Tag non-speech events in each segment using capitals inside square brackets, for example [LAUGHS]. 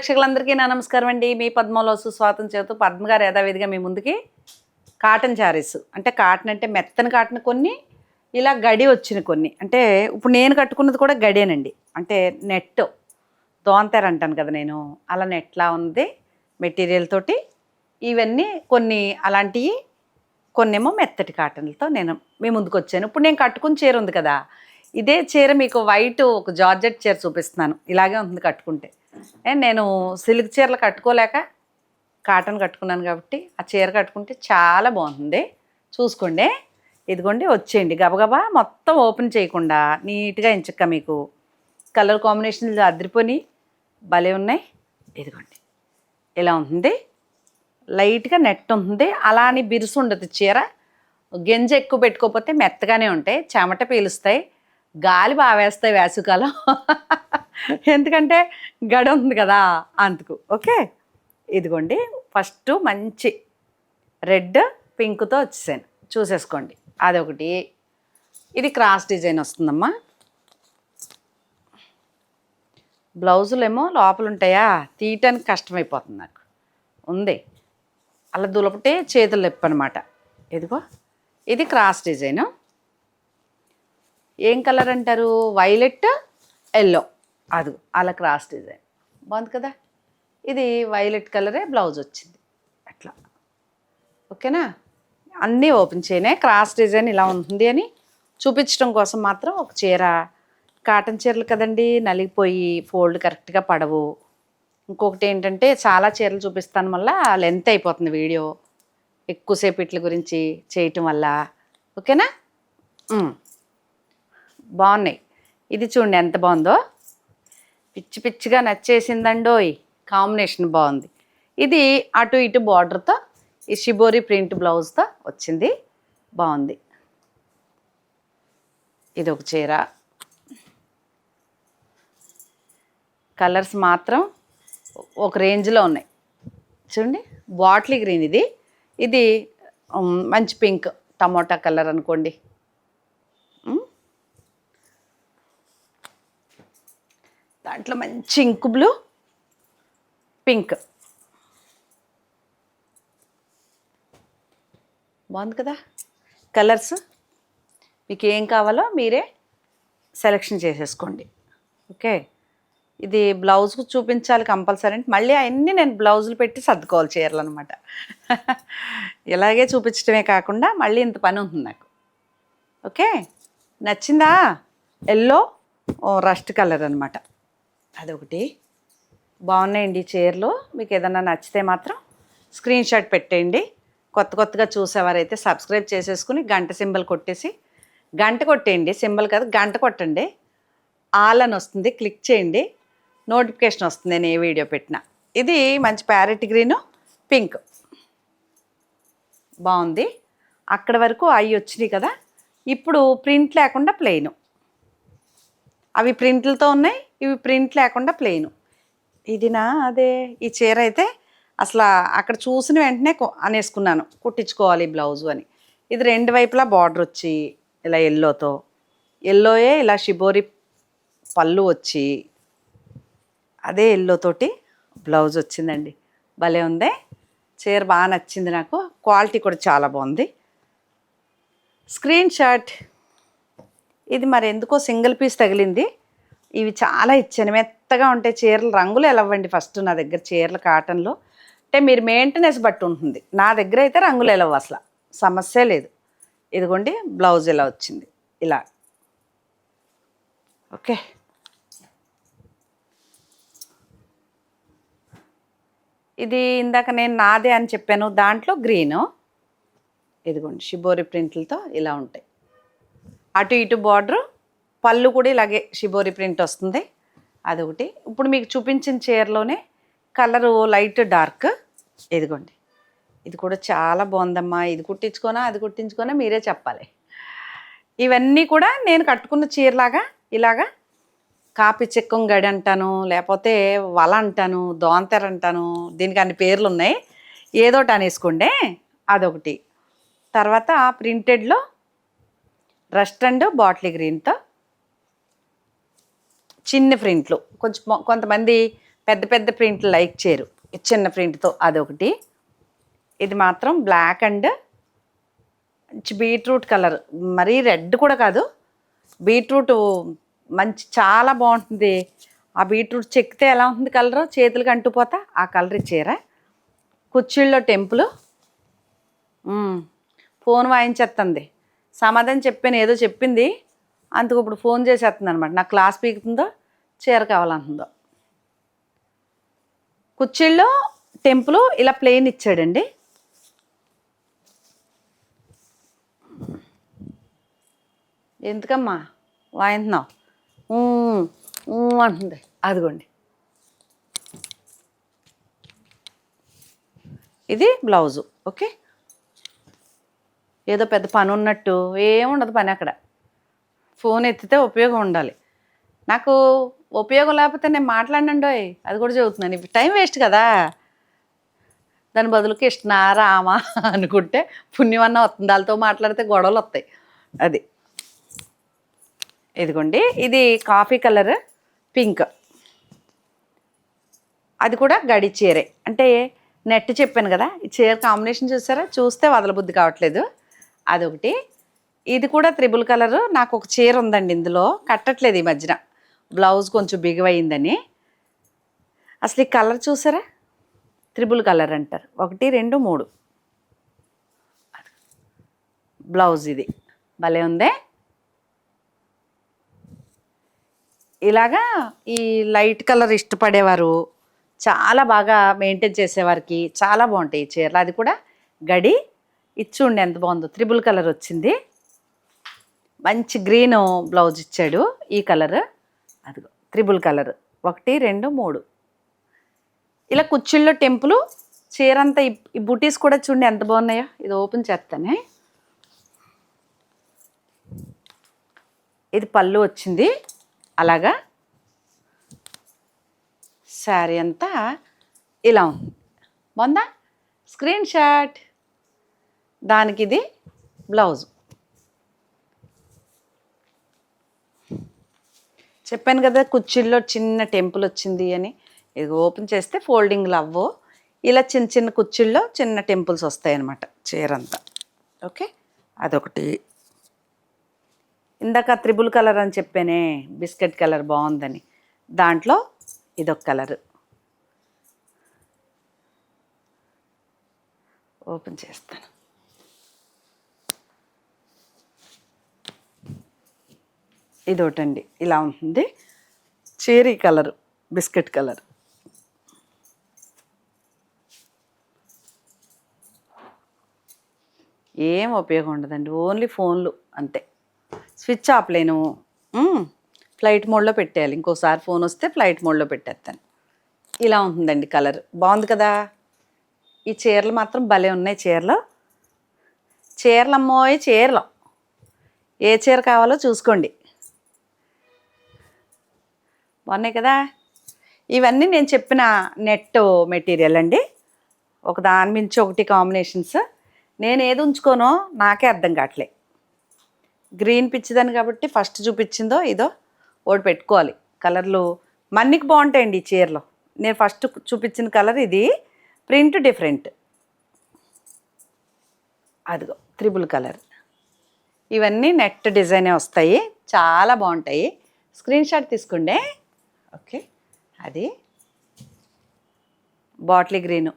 ప్రేక్షకులందరికీ నా నమస్కారం అండి. మీ పద్మలో సుస్వాతం చేతు పద్మగారు యథావిధిగా మీ ముందుకి కాటన్ శారీస్. అంటే కాటన్ అంటే మెత్తని కాటన్ కొన్ని ఇలా గడి వచ్చిన కొన్ని. అంటే ఇప్పుడు నేను కట్టుకున్నది కూడా గడేనండి. అంటే నెట్ దోంతెర అంటాను కదా నేను. అలా నెట్లా ఉంది మెటీరియల్ తోటి. ఇవన్నీ కొన్ని అలాంటివి కొన్నేమో మెత్తటి కాటన్లతో నేను మీ ముందుకు వచ్చాను. ఇప్పుడు నేను కట్టుకుని చీర ఉంది కదా. ఇదే చీర మీకు వైట్ ఒక జార్జెట్ చీర చూపిస్తున్నాను. ఇలాగే ఉంటుంది కట్టుకుంటే. ఏ, నేను సిల్క్ చీరలు కట్టుకోలేక కాటన్ కట్టుకున్నాను కాబట్టి ఆ చీర కట్టుకుంటే చాలా బాగుంటుంది. చూసుకోండి. ఇదిగోండి వచ్చేయండి. గబగబా మొత్తం ఓపెన్ చేయకుండా నీట్గా ఎంచక్క మీకు. కలర్ కాంబినేషన్లు అదిరిపోయి భలే ఉన్నాయి. ఇదిగోండి. ఇలా ఉంటుంది. లైట్గా నెట్ ఉంటుంది. అలా అని బిరుసు ఉండదు చీర. గింజ ఎక్కువ పెట్టుకోకపోతే మెత్తగానే ఉంటాయి. చెమట పీలుస్తాయి. గాలి బాగా వేస్తాయి వేసవికాలం. [LAUGHS] ఎందుకంటే గడ ఉంది కదా అందుకు. ఓకే? ఇదిగోండి ఫస్ట్ మంచి రెడ్ పింక్తో వచ్చేసాను. చూసేసుకోండి. అదొకటి. ఇది క్రాస్ డిజైన్ వస్తుందమ్మా. బ్లౌజులు ఏమో లోపల ఉంటాయా తీయటానికి కష్టమైపోతుంది నాకు. ఉంది. అలా దులపటే చేతులు లెప్పు అనమాట ఇదిగో. ఇది క్రాస్ డిజైను. ఏం కలర్ అంటారు? Violet yellow. అది అలా క్రాస్ డిజైన్. బాగుంది కదా? ఇది వైలెట్ కలరే బ్లౌజ్ వచ్చింది. అట్లా. ఓకేనా? అన్నీ ఓపెన్ చేయనే క్రాస్ డిజైన్ ఇలా ఉంటుంది అని చూపించడం కోసం మాత్రం ఒక చీర. కాటన్ చీరలు కదండి నలిగిపోయి ఫోల్డ్ కరెక్ట్గా పడవు. ఇంకొకటి ఏంటంటే చాలా చీరలు చూపిస్తాను వల్ల లెంత్ అయిపోతుంది వీడియో. ఎక్కువసేపు ఇట్ల గురించి చేయటం వల్ల. ఓకేనా? బాగున్నాయి. ఇది చూడండి ఎంత బాగుందో. పిచ్చి పిచ్చిగా నచ్చేసిందండోయ్. కాంబినేషన్ బాగుంది. ఇది అటు ఇటు బార్డర్తో ఈ షిబోరి ప్రింట్ బ్లౌజ్తో వచ్చింది. బాగుంది. ఇది ఒక చీర. కలర్స్ మాత్రం ఒక రేంజ్లో ఉన్నాయి. చూడండి బాటిల్ గ్రీన్ ఇది. ఇది మంచి పింక్ టమోటా కలర్ అనుకోండి. దాంట్లో మంచి ఇంకు బ్లూ పింక్. బాగుంది కదా? కలర్స్ మీకు ఏం కావాలో మీరే సెలెక్షన్ చేసేసుకోండి. ఓకే? ఇది బ్లౌజ్కు చూపించాలి కంపల్సరీ అంటే మళ్ళీ అవన్నీ నేను బ్లౌజులు పెట్టి సర్దుకోవాలి చీరలు అనమాట ఇలాగే చూపించడమే కాకుండా మళ్ళీ ఇంత పని ఉంటుంది నాకు. ఓకే? నచ్చిందా? ఎల్లో రస్ట్ కలర్ అనమాట. అదొకటి. బాగున్నాయండి చీరలు. మీకు ఏదన్నా నచ్చితే మాత్రం స్క్రీన్ షాట్ పెట్టేయండి. కొత్త కొత్తగా చూసేవారైతే సబ్స్క్రైబ్ చేసేసుకుని గంట సింబల్ కొట్టేసి గంట కొట్టేయండి. సింబల్ కాదు గంట కొట్టండి. ఆల్ అని వస్తుంది క్లిక్ చేయండి. నోటిఫికేషన్ వస్తుంది నేను ఏ వీడియో పెట్టినా. ఇది మంచి ప్యారెట్ గ్రీను పింక్. బాగుంది. అక్కడ వరకు అవి వచ్చినాయి కదా. ఇప్పుడు ప్రింట్ లేకుండా ప్లెయిన్. అవి ప్రింట్లతో ఉన్నాయి ఇవి ప్రింట్ లేకుండా ప్లెయిన్ ఇది నా అదే ఈ చీర అయితే అసలు అక్కడ చూసిన వెంటనే అనేసుకున్నాను. కుట్టించుకోవాలి బ్లౌజు అని. ఇది రెండు వైపులా బార్డర్ వచ్చి ఇలా ఎల్లోతో ఎల్లోయే ఇలా షిబోరి పళ్ళు వచ్చి అదే ఎల్లోతోటి బ్లౌజ్ వచ్చిందండి. భలే ఉంది. చీర బాగా నచ్చింది నాకు. క్వాలిటీ కూడా చాలా బాగుంది. స్క్రీన్ షాట్ ఇది మరి ఎందుకో సింగిల్ పీస్ తగిలింది. ఇవి చాలా ఇచ్చాను. మెత్తగా ఉంటాయి చీరలు రంగులు ఎలవ్వండి ఫస్ట్ నా దగ్గర చీరలు కాటన్లో. అంటే మీరు మెయింటెనెన్స్ బట్టి ఉంటుంది. నా దగ్గర అయితే రంగులు ఎలవు అసలు. సమస్య లేదు. ఇదిగోండి బ్లౌజ్ ఇలా వచ్చింది. ఇలా. ఓకే. ఇది ఇందాక నేను నాదే అని చెప్పాను. దాంట్లో గ్రీను ఇదిగోండి షిబోరి ప్రింట్లతో ఇలా ఉంటాయి. అటు ఇటు బార్డర్ పళ్ళు కూడా ఇలాగే షిబోరి ప్రింట్ వస్తుంది. అదొకటి. ఇప్పుడు మీకు చూపించిన చీరలోనే కలరు లైట్ డార్క్. ఇదిగోండి. ఇది కూడా చాలా బాగుందమ్మా. ఇది కుట్టించుకోనా అది కుట్టించుకోనా మీరే చెప్పాలి. ఇవన్నీ కూడా నేను కట్టుకున్న చీరలాగా ఇలాగా కాపీ చిక్కం గడి అంటాను లేకపోతే వల అంటాను దోంతెర అంటాను దీనికి అన్ని పేర్లు ఉన్నాయి. ఏదోటి అనేసుకోండి. అదొకటి. తర్వాత ప్రింటెడ్లో రస్ట్ అండ్ బాటిల్ గ్రీన్తో చిన్న ప్రింట్లు. కొంచెం కొంతమంది పెద్ద పెద్ద ప్రింట్లు లైక్ చేయరు. చిన్న ప్రింట్తో అదొకటి. ఇది మాత్రం బ్లాక్ అండ్ బీట్రూట్ కలర్. మరీ రెడ్ కూడా కాదు. బీట్రూట్ మంచి చాలా బాగుంటుంది. ఆ బీట్రూట్ చెక్కితే ఎలా ఉంటుంది కలర్? చేతులకి అంటుపోతా ఆ కలర్ ఇచ్చారా కుర్చీల్లో టెంపుల్. ఫోన్ వాయించేస్తుంది సమాధానం చెప్పాను ఏదో చెప్పింది. అందుకు ఇప్పుడు ఫోన్ చేసేస్తుంది అనమాట నాకు క్లాస్ పీకుతుందో చీర కావాలంటుందో. కుర్చీల్లో టెంపుల్ ఇలా ప్లెయిన్ ఇచ్చాడండి. ఎందుకమ్మా? వాయింటున్నావు? అంటుంది. అదిగోండి. ఇది బ్లౌజు. ఓకే? ఏదో పెద్ద పని ఉన్నట్టు ఏముండదు పని అక్కడ. ఫోన్ ఎత్తితే ఉపయోగం ఉండాలి. నాకు ఉపయోగం లేకపోతే నేను మాట్లాడినండో అది కూడా చెబుతున్నాను ఇప్పుడు టైం వేస్ట్ కదా. దాని బదులు కృష్ణ రామ అనుకుంటే పుణ్యమన్న వస్తుంది వాళ్ళతో మాట్లాడితే గొడవలు వస్తాయి. అది. ఇదిగోండి ఇది కాఫీ కలర్ పింక్ అది కూడా గడి చీరే. అంటే నెట్ చెప్పాను కదా ఈ చీర కాంబినేషన్ చూసారా? చూస్తే వదలబుద్ధి కావట్లేదు. అదొకటి. ఇది కూడా త్రిబుల్ కలర్. నాకు ఒక చీర ఉందండి ఇందులో. కట్టట్లేదు ఈ మధ్యన. బ్లౌజ్ కొంచెం బిగువయిందని. అసలు ఈ కలర్ చూసారా? త్రిబుల్ కలర్ అంటారు. ఒకటి రెండు మూడు. బ్లౌజ్ ఇది. భలే ఉందే. ఇలాగా ఈ లైట్ కలర్ ఇష్టపడేవారు. చాలా బాగా మెయింటైన్ చేసేవారికి చాలా బాగుంటాయి ఈ చీరలు. అది కూడా గడి ఇచ్చుండి ఎంత బాగుందో. త్రిబుల్ కలర్ వచ్చింది. మంచి గ్రీన్ బ్లౌజ్ ఇచ్చాడు ఈ కలర్. అదిగో త్రిబుల్ కలర్. ఒకటి రెండు మూడు. ఇలా కుర్చీల్లో టెంపుల్ చీరంతా ఈ- ఈ బుటీస్ కూడా చూడండి ఎంత బాగున్నాయో. ఇది ఓపెన్ చేస్తానే. ఇది పళ్ళు వచ్చింది. అలాగా. శారీ అంతా ఇలా ఉంది. బాగుందా? Screenshot. దానికి ఇది బ్లౌజ్. చెప్పాను కదా కుర్చీల్లో చిన్న టెంపుల్ వచ్చింది అని. ఇది ఓపెన్ చేస్తే ఫోల్డింగ్లు అవ్వో ఇలా చిన్న చిన్న కుర్చీల్లో చిన్న టెంపుల్స్ వస్తాయన్నమాట చీరంతా. చీర అంతా ఓకే? అదొకటి. ఇందాక త్రిబుల్ కలర్ అని చెప్పానే బిస్కెట్ కలర్ బాగుందని. దాంట్లో ఇదొక కలర్. ఓపెన్ చేస్తాను. ఇదొకటండి. ఇలా ఉంటుంది. Cherry colour biscuit colour. ఏం ఉపయోగం ఉండదండి. ఓన్లీ ఫోన్లు అంతే. స్విచ్ ఆపలేను లేను. ఫ్లైట్ మోడ్లో పెట్టేయాలి. ఇంకోసారి ఫోన్ వస్తే ఫ్లైట్ మోడ్లో పెట్టేస్తాను. ఇలా ఉంటుందండి కలర్. బాగుంది కదా? ఈ చీరలు మాత్రం భలే ఉన్నాయి చీరలు. చీరలు అమ్మోయ్ చీరలు. ఏ చీర కావాలో చూసుకోండి. బాగున్నాయి కదా? ఇవన్నీ నేను చెప్పిన నెట్ మెటీరియల్ అండి. ఒక దాని మించి ఒకటి కాంబినేషన్స్. నేను ఏది ఉంచుకోనో నాకే అర్థం కావట్లే. గ్రీన్ పిచ్చిదని కాబట్టి ఫస్ట్ చూపించిందో ఇదో ఓడి పెట్టుకోవాలి. కలర్లు మన్నికి బాగుంటాయండి ఈ చీరలో. నేను ఫస్ట్ చూపించిన కలర్ ఇది ప్రింట్ డిఫరెంట్. అదిగో త్రిబుల్ కలర్. ఇవన్నీ నెట్ డిజైనే వస్తాయి. చాలా బాగుంటాయి. స్క్రీన్ షాట్ తీసుకోండి. ఓకే. అది. Bottle green.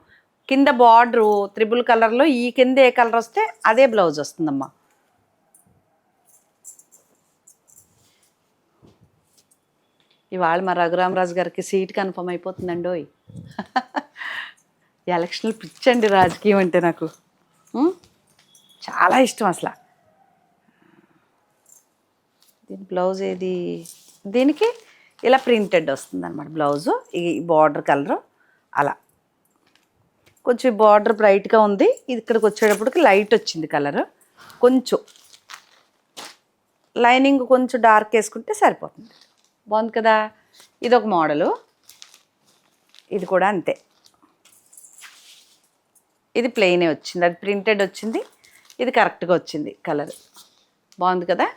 కింద బార్డరు త్రిబుల్ కలర్లో ఈ కింద ఏ కలర్ వస్తే అదే బ్లౌజ్ వస్తుందమ్మా. ఇవాళ మా రఘురామరాజు గారికి సీట్ కన్ఫర్మ్ అయిపోతుందండి ఓయ్. ఎలక్షన్లు పిచ్చండి రాజకీయం అంటే నాకు. చాలా ఇష్టం అసలు. దీని బ్లౌజ్ ఏది? దీనికి ఇలా ప్రింటెడ్ వస్తుంది అనమాట బ్లౌజు. ఈ బార్డర్ కలరు. అలా. కొంచెం బార్డర్ బ్రైట్గా ఉంది. ఇది ఇక్కడికి వచ్చేటప్పటికి లైట్ వచ్చింది కలర్. కొంచెం. లైనింగ్ కొంచెం డార్క్ వేసుకుంటే సరిపోతుంది. బాగుంది కదా? ఇది ఒక మోడలు. ఇది కూడా అంతే. ఇది ప్లెయినే వచ్చింది. అది ప్రింటెడ్ వచ్చింది. ఇది కరెక్ట్గా వచ్చింది కలర్. బాగుంది కదా?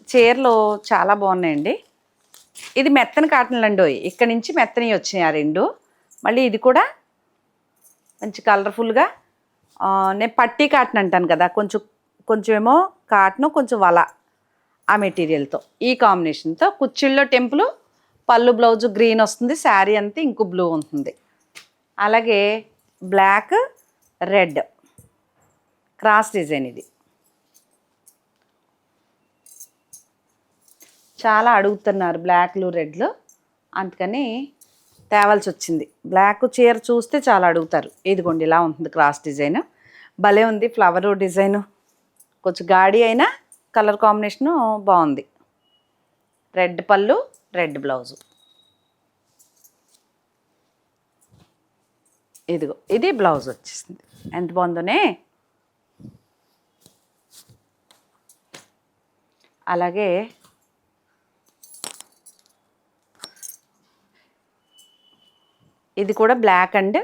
చీరలు చాలా బాగున్నాయండి. ఇది మెత్తని కాటన్లు అండి ఇక్కడ నుంచి మెత్తని వచ్చినాయి ఆ రెండు. మళ్ళీ ఇది కూడా మంచి కలర్ఫుల్గా నేను పట్టీ కాటన్ అంటాను కదా కొంచెం కొంచెమేమో కాటను కొంచెం వల ఆ మెటీరియల్తో ఈ కాంబినేషన్తో కుచ్చిళ్ళలో టెంపుల్ పళ్ళు బ్లౌజ్ గ్రీన్ వస్తుంది శారీ అంతా ఇంకో బ్లూ ఉంటుంది. అలాగే బ్లాక్ రెడ్. క్రాస్ డిజైన్ ఇది. చాలా అడుగుతున్నారు బ్లాక్లు రెడ్లు అందుకని తేవాల్సి వచ్చింది. బ్లాక్ చీర చూస్తే చాలా అడుగుతారు. ఇదిగోండి ఇలా ఉంటుంది క్రాస్ డిజైన్ భలే ఉంది ఫ్లవరు డిజైను కొంచెం గాడి అయినా కలర్ కాంబినేషను బాగుంది. రెడ్ పళ్ళు రెడ్ బ్లౌజు ఇదిగో ఇది బ్లౌజ్ వచ్చేసింది. ఎంత బాగుందోనే? అలాగే ఇది కూడా బ్లాక్ అండ్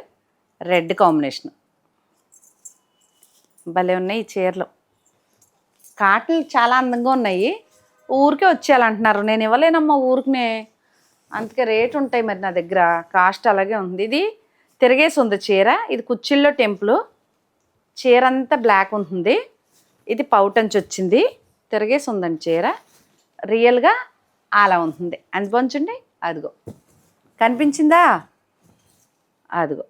రెడ్ కాంబినేషన్ భలే ఉన్నాయి ఈ చీరలు. కాటన్లు చాలా అందంగా ఉన్నాయి. ఊరికే వచ్చేయాలంటున్నారు. నేను ఇవ్వలేనమ్మా ఊరికినే. అందుకే రేట్ ఉంటాయి మరి నా దగ్గర. కాస్ట్ అలాగే ఉంది. ఇది తిరిగేసి ఉంది చీర. ఇది కుచ్చిల్లో టెంపుల్. చీర అంతా బ్లాక్ ఉంటుంది. ఇది పౌటంచి వచ్చింది. తిరిగేసి ఉందండి చీర. రియల్గా అలా ఉంటుంది. అంత పంచండి. అదిగో. కనిపించిందా? అదిగో.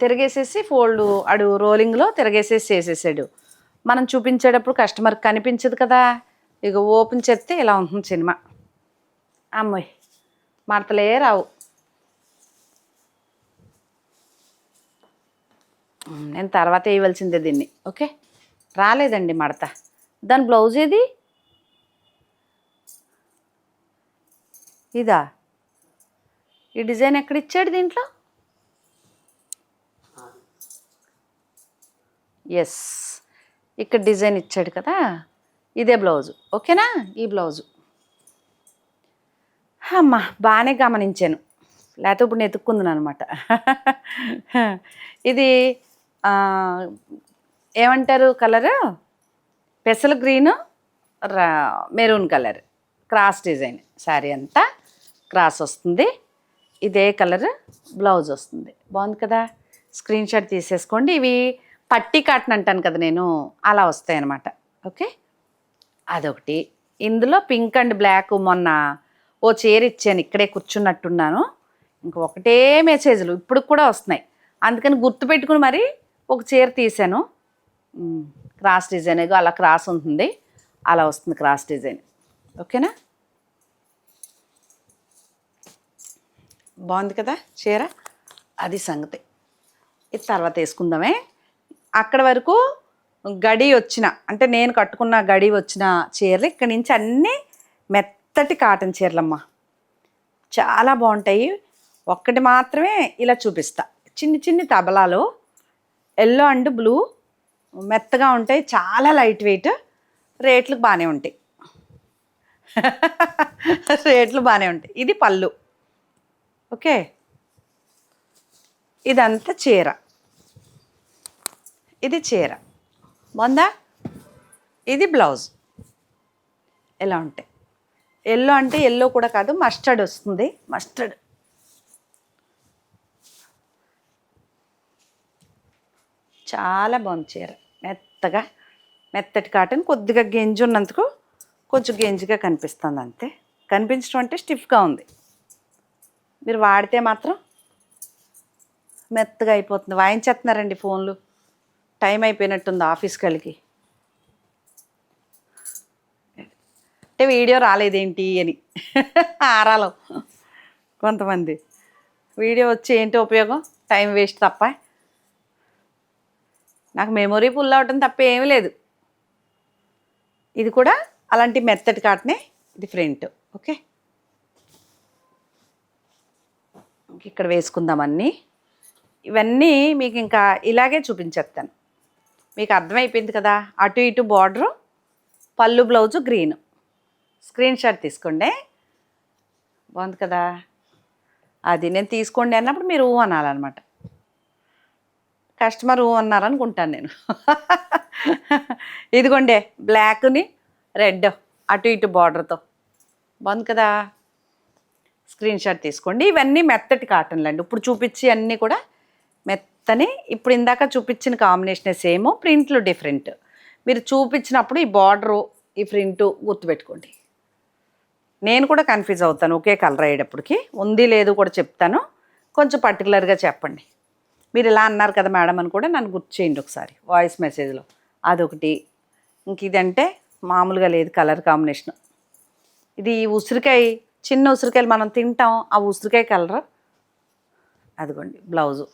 తిరిగేసేసి ఫోల్డ్ అడు రోలింగ్లో తిరిగేసేసి చేసేసాడు. మనం చూపించేటప్పుడు కస్టమర్ కనిపించదు కదా. ఇక ఓపెన్ చేస్తే ఇలా ఉంటుంది సినిమా. అమ్మాయి మడతలే రావు. నేను తర్వాత వేయవలసిందే దీన్ని. ఓకే? రాలేదండి మడత. దాని బ్లౌజ్ ఏది? ఇదా? ఈ డిజైన్ ఎక్కడ ఇచ్చాడు దీంట్లో? ఎస్ ఇక్కడ డిజైన్ ఇచ్చాడు కదా? ఇదే బ్లౌజు. ఓకేనా? ఈ బ్లౌజు. అమ్మా బాగానే గమనించాను. లేకపోతే ఇప్పుడు నేను ఎత్తుక్కుందును అనమాట. [LAUGHS] ఇది ఏమంటారు కలరు? పెసలు గ్రీను రా maroon colour. Cross design. Sari అంతా. క్రాస్ వస్తుంది. ఇదే కలర్ బ్లౌజ్ వస్తుంది. బాగుంది కదా? స్క్రీన్ షాట్ తీసేసుకోండి. ఇవి పట్టి కాటన్ అంటాను కదా నేను. అలా వస్తాయి అనమాట ఓకే? అదొకటి. ఇందులో పింక్ అండ్ బ్లాక్ మొన్న ఓ చీర ఇచ్చాను. ఇక్కడే కూర్చున్నట్టున్నాను. ఇంక ఒకటే మెసేజ్లు. ఇప్పుడు కూడా వస్తున్నాయి. అందుకని గుర్తుపెట్టుకుని మరి ఒక చీర తీసాను క్రాస్ డిజైన్ అలా క్రాస్ ఉంటుంది. అలా వస్తుంది క్రాస్ డిజైన్. ఓకేనా? బాగుంది కదా చీర? అది సంగతి. ఇది తర్వాత వేసుకుందామే. అక్కడ వరకు గడి వచ్చిన అంటే నేను కట్టుకున్న గడి వచ్చిన చీరలు ఇక్కడి నుంచి అన్నీ మెత్తటి కాటన్ చీరలమ్మ. చాలా బాగుంటాయి. ఒక్కటి మాత్రమే ఇలా చూపిస్తా. చిన్ని చిన్ని తబలాలు ఎల్లో అండ్ బ్లూ మెత్తగా ఉంటాయి. చాలా లైట్ వెయిట్. రేట్లు బాగానే ఉంటాయి. [LAUGHS] రేట్లు బాగానే ఉంటాయి. ఇది పళ్ళు. ఓకే? ఇదంతా చీర. ఇది చీర. బాగుందా? ఇది బ్లౌజ్. ఎలా ఉంటాయి? ఎల్లో అంటే ఎల్లో కూడా కాదు మస్టర్డ్ వస్తుంది. మస్టర్డ్. చాలా బాగుంది చీర. మెత్తగా మెత్తటి కాటన్ కొద్దిగా గెంజి ఉన్నందుకు కొంచెం గెంజిగా కనిపిస్తుంది అంతే. కనిపించడం అంటే స్టిఫ్గా ఉంది. మీరు వాడితే మాత్రం మెత్తగా అయిపోతుంది. వాయించేస్తున్నారండి ఫోన్లు. టైం అయిపోయినట్టుంది ఆఫీస్కి వెళ్ళి అంటే వీడియో రాలేదేంటి అని. ఆరాలో కొంతమంది. వీడియో వచ్చి ఏంటి ఉపయోగం? టైం వేస్ట్ తప్ప. నాకు మెమొరీ ఫుల్ అవటం తప్ప ఏమీ లేదు. ఇది కూడా అలాంటి మెత్తటి కాటనే ఇది ఫ్రంట్ ఓకే? ఇక్కడ వేసుకుందాం అన్నీ. ఇవన్నీ మీకు ఇంకా ఇలాగే చూపించేస్తాను. మీకు అర్థమైపోయింది కదా? అటు ఇటు బార్డరు పళ్ళు బ్లౌజు గ్రీన్. స్క్రీన్ షాట్ తీసుకోండి. బాగుంది కదా? అది నేను తీసుకోండి అన్నప్పుడు మీరు ఊ అనాలన్నమాట. కస్టమర్ ఊ అన్నారనుకుంటాను నేను. [LAUGHS] ఇదిగోండి బ్లాక్ని రెడ్ అటు ఇటు బార్డర్తో. బాగుంది కదా? స్క్రీన్ షాట్ తీసుకోండి. ఇవన్నీ మెత్తటి కాటన్లు అండి. ఇప్పుడు చూపించి అన్నీ కూడా మెత్తని. ఇప్పుడు ఇందాక చూపించిన కాంబినేషన్ సేమ్ ప్రింట్లు డిఫరెంట్. మీరు చూపించినప్పుడు ఈ బార్డరు ఈ ప్రింట్ గుర్తుపెట్టుకోండి. నేను కూడా కన్ఫ్యూజ్ అవుతాను ఒకే కలర్ అయ్యేటప్పటికి. ఉంది లేదు కూడా చెప్తాను. కొంచెం పర్టికులర్గా చెప్పండి. మీరు ఇలా అన్నారు కదా మేడం అని కూడా నన్ను గుర్తు చేయండి ఒకసారి వాయిస్ మెసేజ్లో. అదొకటి. ఇంక ఇదంటే మామూలుగా లేదు కలర్ కాంబినేషన్. ఇది ఉసిరికాయ చిన్న ఉసిరికాయలు మనం తింటాం ఆ ఉసిరికాయ కలర్. అదిగోండి బ్లౌజు.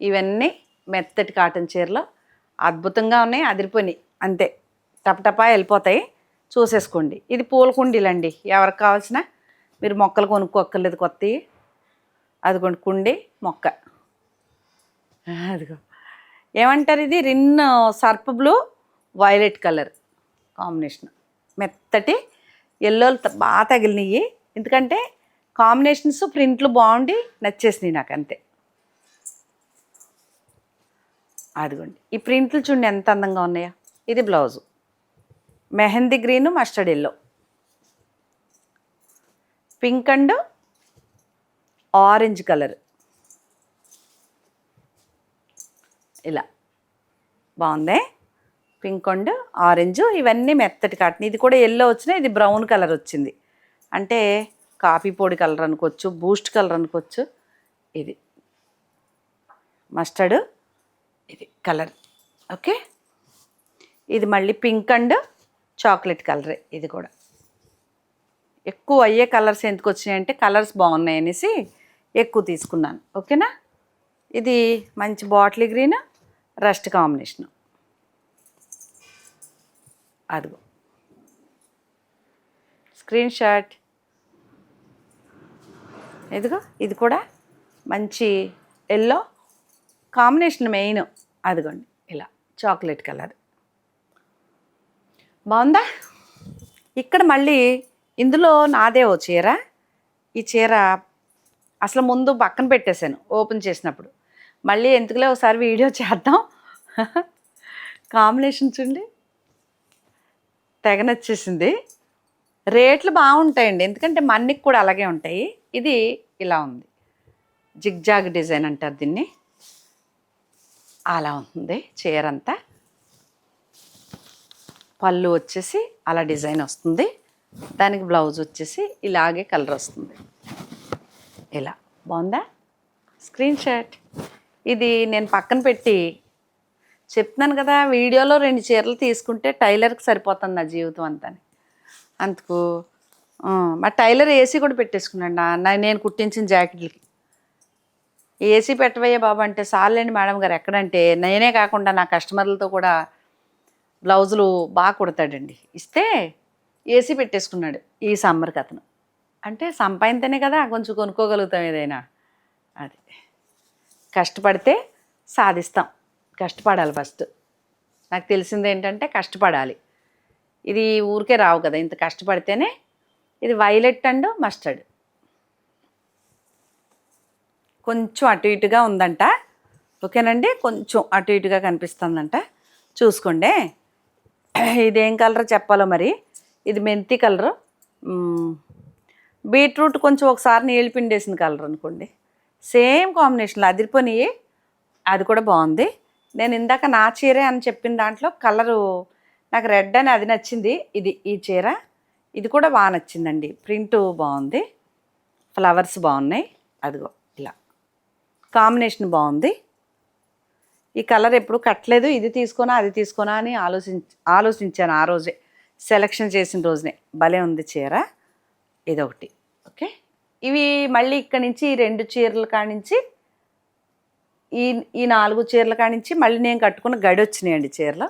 ఇవన్నీ మెత్తటి కాటన్ చీరలు. అద్భుతంగా ఉన్నాయి అదిరిపోయినాయి. అంతే. టపటపా వెళ్ళిపోతాయి. చూసేసుకోండి. ఇది పూల కుండీలండి. ఎవరికి కావాల్సిన మీరు మొక్కలు కొనుక్కోక్కర్లేదు కొత్తవి. అదిగోండి కుండి మొక్క. అదిగో. ఏమంటారు ఇది? Rin Surf blue violet colour combination. మెత్తటి ఎల్లోలు బాగా తగిలినాయి. ఎందుకంటే కాంబినేషన్స్ ప్రింట్లు బాగుండి నచ్చేసినాయి నాకు అంతే అదిగోండి. ఈ ప్రింట్లు చూడండి ఎంత అందంగా ఉన్నాయో. ఇది blouse. Mehndi green mustard yellow. Pink and orange colour. ఇలా. బాగుంది? పింక్ అండ్ ఆరెంజ్ ఇవన్నీ మెత్తటి కాటన్. ఇది కూడా ఎల్లో వచ్చినా ఇది బ్రౌన్ కలర్ వచ్చింది. అంటే కాఫీ పొడి కలర్ అనుకోవచ్చు బూస్ట్ కలర్ అనుకోవచ్చు. ఇది మస్టర్డ్ ఇది కలర్ ఓకే ఇది మళ్ళీ పింక్ అండ్ చాక్లెట్ కలరే ఇది కూడా. ఎక్కువ అయ్యే కలర్స్ ఎందుకు వచ్చినాయంటే కలర్స్ బాగున్నాయి అనేసి ఎక్కువ తీసుకున్నాను. ఓకేనా ఇది మంచి బాటిల్ గ్రీన్ రస్ట్ కాంబినేషన్ అదిగో. Screen shot. ఇదిగో ఇది కూడా మంచి ఎల్లో కాంబినేషన్ మెయిన్. అదిగోండి ఇలా చాక్లెట్ కలర్. బాగుందా? ఇక్కడ మళ్ళీ ఇందులో నాదే ఓ చీర. ఈ చీర అసలు ముందు పక్కన పెట్టేశాను ఓపెన్ చేసినప్పుడు. మళ్ళీ ఎందుకులే ఒకసారి వీడియో చేద్దాం. కాంబినేషన్ చూడండి. తెగ నచ్చేసింది. రేట్లు బాగుంటాయండి. ఎందుకంటే మన్నికి కూడా అలాగే ఉంటాయి. ఇది ఇలా ఉంది. జిగ్జాగ్ డిజైన్ అంటారు దీన్ని. అలా ఉంది చీర అంతా పళ్ళు వచ్చేసి అలా డిజైన్ వస్తుంది. దానికి బ్లౌజ్ వచ్చేసి ఇలాగే కలర్ వస్తుంది. ఇలా బాగుందా? Screenshot. ఇది నేను పక్కన పెట్టి చెప్తున్నాను కదా వీడియోలో రెండు చీరలు తీసుకుంటే టైలర్కి సరిపోతుంది నా జీవితం అంతా అందుకు మా టైలర్ ఏసీ కూడా పెట్టేసుకున్నాడు నా నేను కుట్టించిన జాకెట్లకి. ఏసీ పెట్టవయ్యే బాబు అంటే సార్లేండి మేడం గారు ఎక్కడంటే నేనే కాకుండా నా కస్టమర్లతో కూడా బ్లౌజులు బాగా కుడతాడండి. ఇస్తే ఏసీ పెట్టేసుకున్నాడు ఈ సమ్మర్కి అతను. అంటే సంపాదితేనే కదా కొంచెం కొనుక్కోగలుగుతాం ఏదైనా. అది. కష్టపడితే సాధిస్తాం. కష్టపడాలి ఫస్ట్. నాకు తెలిసింది ఏంటంటే కష్టపడాలి. ఇది ఊరికే రావు కదా ఇంత కష్టపడితేనే ఇది వైలెట్ అండ్ మస్టర్డ్. కొంచెం అటు ఇటుగా ఉందంట. ఓకేనండి? కొంచెం అటు ఇటుగా కనిపిస్తుందంట. చూసుకోండి. ఇదేం కలర్ చెప్పాలో మరి? ఇది మెంతి కలరు. బీట్రూట్ కొంచెం ఒకసారి నీళ్ళు పిండేసిన కలర్ అనుకోండి. సేమ్ కాంబినేషన్లో అదిరిపోయి అది కూడా బాగుంది. నేను ఇందాక నా చీరే అని చెప్పిన దాంట్లో కలరు నాకు రెడ్ అని అది నచ్చింది. ఇది ఈ చీర. ఇది కూడా బాగా నచ్చిందండి. ప్రింట్ బాగుంది. ఫ్లవర్స్ బాగున్నాయి. అదిగో ఇలా. కాంబినేషన్ బాగుంది. ఈ కలర్ ఎప్పుడు కట్టలేదు. ఇది తీసుకోనా అది తీసుకోనా అని ఆలోచించ ఆలోచించాను ఆ రోజే. సెలక్షన్ చేసిన రోజునే. భలే ఉంది చీర. ఇదొకటి. ఓకే? ఇవి మళ్ళీ ఇక్కడ నుంచి ఈ రెండు చీరల నుంచి ఈ ఈ నాలుగు చీరల కానించి మళ్ళీ నేను కట్టుకున్న గడి వచ్చినాయండి చీరలు.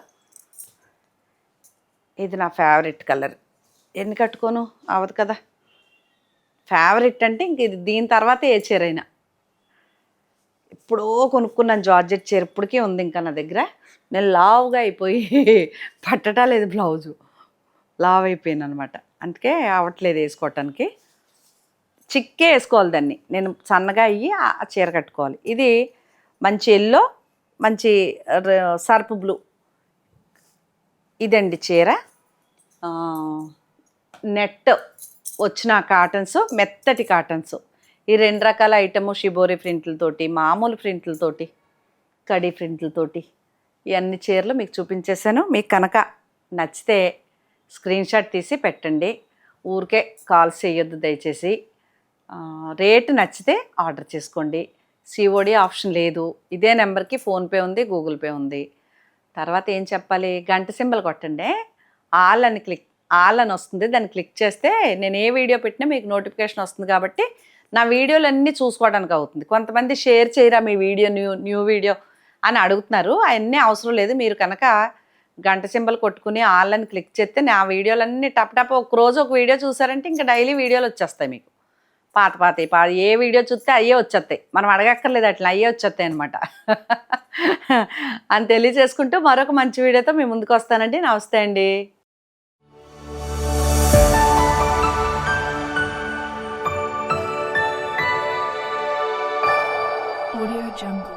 ఇది నా ఫేవరెట్ కలర్ ఎన్ని కట్టుకోను? అవదు కదా. ఫేవరెట్ అంటే ఇంక ఇది దీని తర్వాత ఏ చీర అయినా. ఎప్పుడో కొనుక్కున్నాను జార్జెట్ చీర ఇప్పటికే ఉంది ఇంకా నా దగ్గర. నేను లావుగా అయిపోయి [LAUGHS] పట్టటా లేదు బ్లౌజు. లావ్ అయిపోయాను అనమాట అందుకే అవ్వట్లేదు వేసుకోవటానికి. చిక్కే వేసుకోవాలి దాన్ని. నేను సన్నగా అయ్యి ఆ చీర కట్టుకోవాలి. ఇది మంచి ఎల్లో మంచి సర్పు బ్లూ. ఇదండి చీర. నెట్ వచ్చిన కాటన్స్ మెత్తటి కాటన్స్. ఈ రెండు రకాల ఐటమ్ షిబోరి ప్రింట్లతోటి మామూలు ప్రింట్లతోటి కడీ ప్రింట్లతోటి ఇవన్నీ చీరలు మీకు చూపించేశాను. మీకు కనుక నచ్చితే స్క్రీన్ షాట్ తీసి పెట్టండి. ఊరికే కాల్స్ చేయొద్దు దయచేసి. రేటు నచ్చితే ఆర్డర్ చేసుకోండి. సిఓడి ఆప్షన్ లేదు. ఇదే నెంబర్కి ఫోన్పే ఉంది గూగుల్ పే ఉంది. తర్వాత ఏం చెప్పాలి? గంట సింబల్ కొట్టండి. ఆల్ అని క్లిక్ ఆల్ అని వస్తుంది. దాన్ని క్లిక్ చేస్తే నేను ఏ వీడియో పెట్టినా మీకు నోటిఫికేషన్ వస్తుంది కాబట్టి నా వీడియోలన్నీ చూసుకోవడానికి అవుతుంది. కొంతమంది షేర్ చేయరా మీ వీడియో న్యూ న్యూ వీడియో అని అడుగుతున్నారు. అవన్నీ అవసరం లేదు. మీరు కనుక గంట సింబల్ కొట్టుకుని ఆల్ అని క్లిక్ చేస్తే నా వీడియోలన్నీ టప్ టప్ ఒక రోజు ఒక వీడియో చూసారంటే ఇంకా డైలీ వీడియోలు వచ్చేస్తాయి మీకు. పాత పాత పా ఏ వీడియో చూస్తే అయ్యే వచ్చేస్తాయి. మనం అడగక్కర్లేదు అట్లా అయ్యే వచ్చేస్తాయి అనమాట అని తెలియజేసుకుంటూ మరొక మంచి వీడియోతో మీ ముందుకు వస్తానండి. నమస్తే అండి. Audio Jungle.